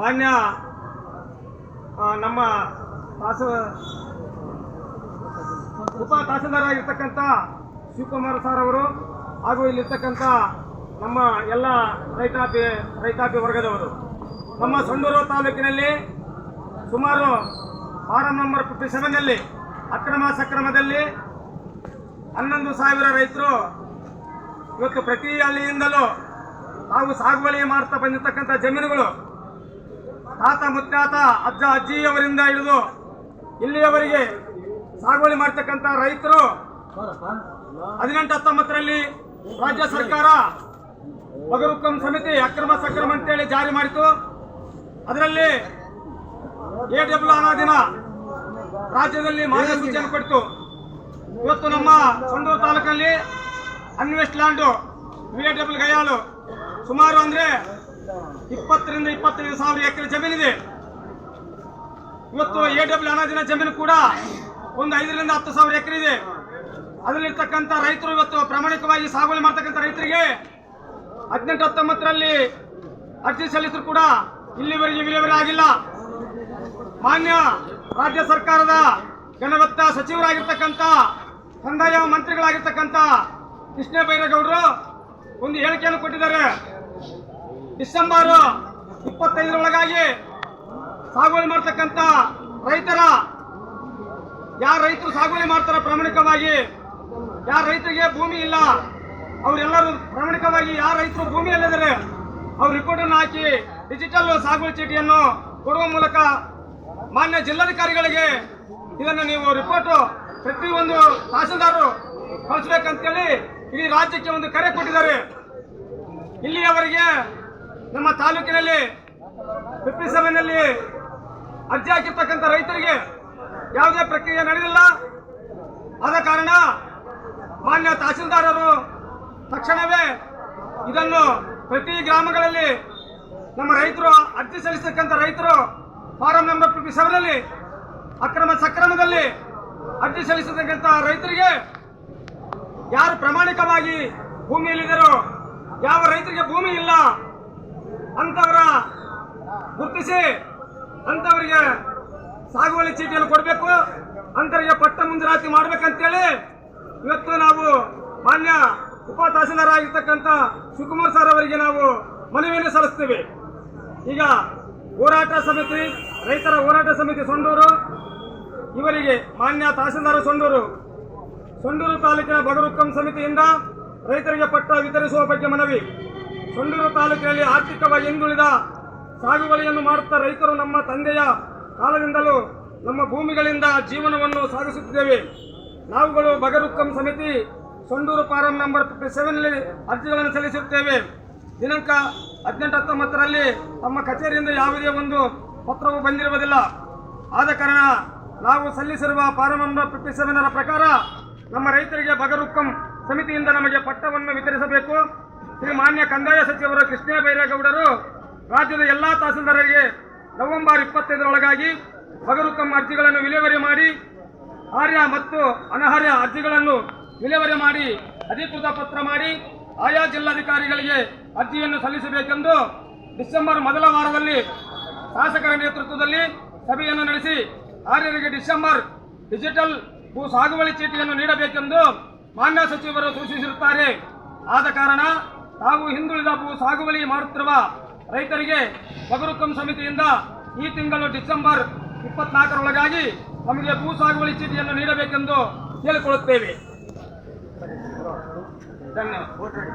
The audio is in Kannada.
ಮಾನ್ಯ ನಮ್ಮ ತಾಸ ಉಪ ತಹಸೀಲ್ದಾರ್ ಆಗಿರ್ತಕ್ಕಂಥ ಶಿವಕುಮಾರ್ ಸರ್ ಅವರು, ಹಾಗೂ ಇಲ್ಲಿರ್ತಕ್ಕಂಥ ನಮ್ಮ ಎಲ್ಲ ರೈತಾಪಿ ರೈತಾಪಿ ವರ್ಗದವರು. ನಮ್ಮ ಸಂಡೂರು ತಾಲೂಕಿನಲ್ಲಿ ಸುಮಾರು ಫಾರಂ ನಂಬರ್ ಫಿಫ್ಟಿ ಸೆವೆನ್ನಲ್ಲಿ ಅಕ್ರಮ ಸಕ್ರಮದಲ್ಲಿ ಹನ್ನೊಂದು ಸಾವಿರ ರೈತರು ಇವತ್ತು ಪ್ರತಿ ಹಳ್ಳಿಯಿಂದಲೂ ತಾವು ಸಾಗುವಳಿ ಮಾಡ್ತಾ ಬಂದಿರತಕ್ಕಂಥ ಜಮೀನುಗಳು ತಾತ ಮುತ್ತಾತ ಅಜ್ಜ ಅಜ್ಜಿಯವರಿಂದ ಹಿಡಿದು ಇಲ್ಲಿಯವರಿಗೆ ಸಾಗುವಳಿ ಮಾಡ್ತಕ್ಕಂಥ ರೈತರು ಹದಿನೆಂಟು ಹತ್ತೊಂಬತ್ತರಲ್ಲಿ ರಾಜ್ಯ ಸರ್ಕಾರ ಬಗರುಕ್ಕಂ ಸಮಿತಿ ಅಕ್ರಮ ಸಕ್ರಮ ಅಂತೇಳಿ ಜಾರಿ ಮಾಡಿತು ಅದರಲ್ಲಿ ಎ ಡಬ್ಲ್ಯೂ ಅನ್ನೋ ದಿನ ರಾಜ್ಯದಲ್ಲಿ ಮಾರ್ಗಸೂಚಿಯನ್ನು ಕೊಟ್ಟು ಇವತ್ತು ನಮ್ಮ ಸಂಡೂರು ತಾಲೂಕಲ್ಲಿ ಅನ್ವೆಸ್ಟ್ ಲ್ಯಾಂಡು ವಿ ಎ ಡಬ್ಲ್ಯೂ ಗಯಾಳು. ಸುಮಾರು ಅಂದ್ರೆ ಇಪ್ಪತ್ತರಿಂದ ಇಪ್ಪತ್ತೈದು ಸಾವಿರ ಎಕರೆ ಜಮೀನಿದೆ. ಇವತ್ತು ಎ ಡಬ್ಲ್ಯೂ ಅನಾಜಿನ ಜಮೀನು ಕೂಡ ಒಂದು ಐದರಿಂದ ಹತ್ತು ಸಾವಿರ ಎಕರೆ ಇದೆ. ಅದರಲ್ಲಿರ್ತಕ್ಕಂಥ ರೈತರು ಇವತ್ತು ಪ್ರಾಮಾಣಿಕವಾಗಿ ಸಾಗುವಳಿ ಮಾಡ್ತಕ್ಕಂಥ ರೈತರಿಗೆ ಹದಿನೆಂಟು ಹತ್ತೊಂಬತ್ತರಲ್ಲಿ ಅರ್ಜಿ ಸಲ್ಲಿಸಿದ್ರು ಕೂಡ ಇಲ್ಲಿವರೆಗೆ ವಿಲೇವರಿ ಆಗಿಲ್ಲ. ಮಾನ್ಯ ರಾಜ್ಯ ಸರ್ಕಾರದ ಗಣವತ್ತ ಸಚಿವರಾಗಿರ್ತಕ್ಕಂಥ, ಕಂದಾಯ ಮಂತ್ರಿಗಳಾಗಿರ್ತಕ್ಕಂಥ ಕೃಷ್ಣ ಬೈರೇಗೌಡರು ಒಂದು ಹೇಳಿಕೆಯನ್ನು ಕೊಟ್ಟಿದ್ದಾರೆ. ಡಿಸೆಂಬರ್ ಇಪ್ಪತ್ತೈದರೊಳಗಾಗಿ ಸಾಗುವಳಿ ಮಾಡ್ತಕ್ಕಂಥ ರೈತರ, ಯಾರು ರೈತರು ಸಾಗುವಳಿ ಮಾಡ್ತಾರ ಪ್ರಾಮಾಣಿಕವಾಗಿ, ಯಾರ ರೈತರಿಗೆ ಭೂಮಿ ಇಲ್ಲ, ಅವರೆಲ್ಲರೂ ಪ್ರಾಮಾಣಿಕವಾಗಿ ಯಾರ ರೈತರು ಭೂಮಿ ಅಲ್ಲದರೆ ಅವ್ರ ರಿಪೋರ್ಟ್ ಅನ್ನು ಹಾಕಿ ಡಿಜಿಟಲ್ ಸಾಗುವಳಿ ಚೀಟಿಯನ್ನು ಕೊಡುವ ಮೂಲಕ ಮಾನ್ಯ ಜಿಲ್ಲಾಧಿಕಾರಿಗಳಿಗೆ ಇದನ್ನು ನೀವು ರಿಪೋರ್ಟ್ ಪ್ರತಿಯೊಂದು ತಹಸೀಲ್ದಾರರು ಕಳಿಸ್ಬೇಕಂತೇಳಿ ಇಡೀ ರಾಜ್ಯಕ್ಕೆ ಒಂದು ಕರೆ ಕೊಟ್ಟಿದ್ದಾರೆ. ಇಲ್ಲಿಯವರೆಗೆ ನಮ್ಮ ತಾಲೂಕಿನಲ್ಲಿ ಫಿಫ್ಟಿ ಸೆವೆನ್ನಲ್ಲಿ ಅರ್ಜಿ ಹಾಕಿರ್ತಕ್ಕಂಥ ರೈತರಿಗೆ ಯಾವುದೇ ಪ್ರಕ್ರಿಯೆ ನಡೆದಿಲ್ಲ. ಆದ ಕಾರಣ ಮಾನ್ಯ ತಹಸೀಲ್ದಾರರು ತಕ್ಷಣವೇ ಇದನ್ನು ಪ್ರತಿ ಗ್ರಾಮಗಳಲ್ಲಿ ನಮ್ಮ ರೈತರು ಅರ್ಜಿ ಸಲ್ಲಿಸತಕ್ಕಂಥ ರೈತರು ಫಾರಂ ನಂಬರ್ ಫಿಫ್ಟಿ ಸೆವೆನಲ್ಲಿ ಅಕ್ರಮ ಸಕ್ರಮದಲ್ಲಿ ಅರ್ಜಿ ಸಲ್ಲಿಸತಕ್ಕಂಥ ರೈತರಿಗೆ ಯಾರು ಪ್ರಾಮಾಣಿಕವಾಗಿ ಭೂಮಿಯಲ್ಲಿದ್ದರೂ ಯಾವ ರೈತರಿಗೆ ಭೂಮಿ ಇಲ್ಲ ಅಂತವರ ಗುರುತಿಸಿ ಅಂತವರಿಗೆ ಸಾಗುವಳಿ ಚೀಟಿಯನ್ನು ಕೊಡಬೇಕು ಅಂತವರಿಗೆ ಪಟ್ಟ ಮುಂಜಾತಿ ಮಾಡ್ಬೇಕಂತೇಳಿ ಇವತ್ತು ನಾವು ಮಾನ್ಯ ಉಪ ತಹಸೀಲ್ದಾರ್ ಆಗಿರ್ತಕ್ಕಂಥ ಶಿವಕುಮಾರ್ ಸರ್ ಅವರಿಗೆ ನಾವು ಮನವಿಯನ್ನು ಸಲ್ಲಿಸ್ತೀವಿ. ಈಗ ಹೋರಾಟ ಸಮಿತಿ, ರೈತರ ಹೋರಾಟ ಸಮಿತಿ ಸೊಂಡೂರು, ಇವರಿಗೆ ಮಾನ್ಯ ತಹಸೀಲ್ದಾರ್ ಸೊಂಡೂರು ಸೊಂಡೂರು ತಾಲೂಕಿನ ಬಗರುಕ್ಕಂ ಸಮಿತಿಯಿಂದ ರೈತರಿಗೆ ಪಟ್ಟ ವಿತರಿಸುವ ಬಗ್ಗೆ ಮನವಿ. ಸೊಂಡೂರು ತಾಲೂಕಿನಲ್ಲಿ ಆರ್ಥಿಕವಾಗಿ ಹಿಂದುಳಿದ ಸಾಗುವಳಿಯನ್ನು ಮಾಡುತ್ತಾ ರೈತರು ನಮ್ಮ ತಂದೆಯ ಕಾಲದಿಂದಲೂ ನಮ್ಮ ಭೂಮಿಗಳಿಂದ ಜೀವನವನ್ನು ಸಾಗಿಸುತ್ತಿದ್ದೇವೆ. ನಾವುಗಳು ಬಗರುಕ್ಕಂ ಸಮಿತಿ, ಸೊಂಡೂರು ಫಾರಂ ನಂಬರ್ ಫಿಫ್ಟಿ ಸೆವೆನ್ನಲ್ಲಿ ಅರ್ಜಿಗಳನ್ನು ಸಲ್ಲಿಸುತ್ತೇವೆ ದಿನಾಂಕ ಹದಿನೆಂಟು ಹತ್ತೊಂಬತ್ತರಲ್ಲಿ ತಮ್ಮ ಕಚೇರಿಯಿಂದ ಯಾವುದೇ ಒಂದು ಪತ್ರವು ಬಂದಿರುವುದಿಲ್ಲ. ಆದ ಕಾರಣ ನಾವು ಸಲ್ಲಿಸಿರುವ ಫಾರಂ ನಂಬರ್ ಫಿಫ್ಟಿ ಸೆವೆನರ ಪ್ರಕಾರ ನಮ್ಮ ರೈತರಿಗೆ ಬಗರುಕ್ಕಂ ಸಮಿತಿಯಿಂದ ನಮಗೆ ಪಟ್ಟವನ್ನು ವಿತರಿಸಬೇಕು. ಶ್ರೀ ಮಾನ್ಯ ಕಂದಾಯ ಸಚಿವರು ಕೃಷ್ಣ ಬೈರೇಗೌಡರು ರಾಜ್ಯದ ಎಲ್ಲಾ ತಹಸೀಲ್ದಾರರಿಗೆ ನವೆಂಬರ್ ಇಪ್ಪತ್ತೈದರೊಳಗಾಗಿ ಬಗರುಕಂ ಅರ್ಜಿಗಳನ್ನು ವಿಲೇವಾರಿ ಮಾಡಿ, ಆರ್ಯ ಮತ್ತು ಅನರ್ಹ ಅರ್ಜಿಗಳನ್ನು ವಿಲೇವಾರಿ ಮಾಡಿ, ಅಧಿಕೃತ ಪತ್ರ ಮಾಡಿ, ಆಯಾ ಜಿಲ್ಲಾಧಿಕಾರಿಗಳಿಗೆ ಅರ್ಜಿಯನ್ನು ಸಲ್ಲಿಸಬೇಕೆಂದು ಡಿಸೆಂಬರ್ ಮೊದಲ ವಾರದಲ್ಲಿ ಶಾಸಕರ ನೇತೃತ್ವದಲ್ಲಿ ಸಭೆಯನ್ನು ನಡೆಸಿ, ಆರ್ಯರಿಗೆ ಡಿಸೆಂಬರ್ ಡಿಜಿಟಲ್ ಭೂ ಸಾಗುವಳಿ ಚೀಟಿಯನ್ನು ನೀಡಬೇಕೆಂದು ಮಾನ್ಯ ಸಚಿವರು ಸೂಚಿಸಿರುತ್ತಾರೆ. ಆದ ಕಾರಣ ತಾವು ಹಿಂದುಳಿದ ಭೂ ಸಾಗುವಳಿ ಮಾಡುತ್ತಿರುವ ರೈತರಿಗೆ ಬಗರುಕಂ ಸಮಿತಿಯಿಂದ ಈ ತಿಂಗಳು ಡಿಸೆಂಬರ್ ಇಪ್ಪತ್ನಾಲ್ಕರೊಳಗಾಗಿ ನಮಗೆ ಭೂ ಸಾಗುವಳಿ ಚೀಟಿಯನ್ನು ನೀಡಬೇಕೆಂದು ಕೇಳಿಕೊಳ್ಳುತ್ತೇವೆ. ಧನ್ಯವಾದ.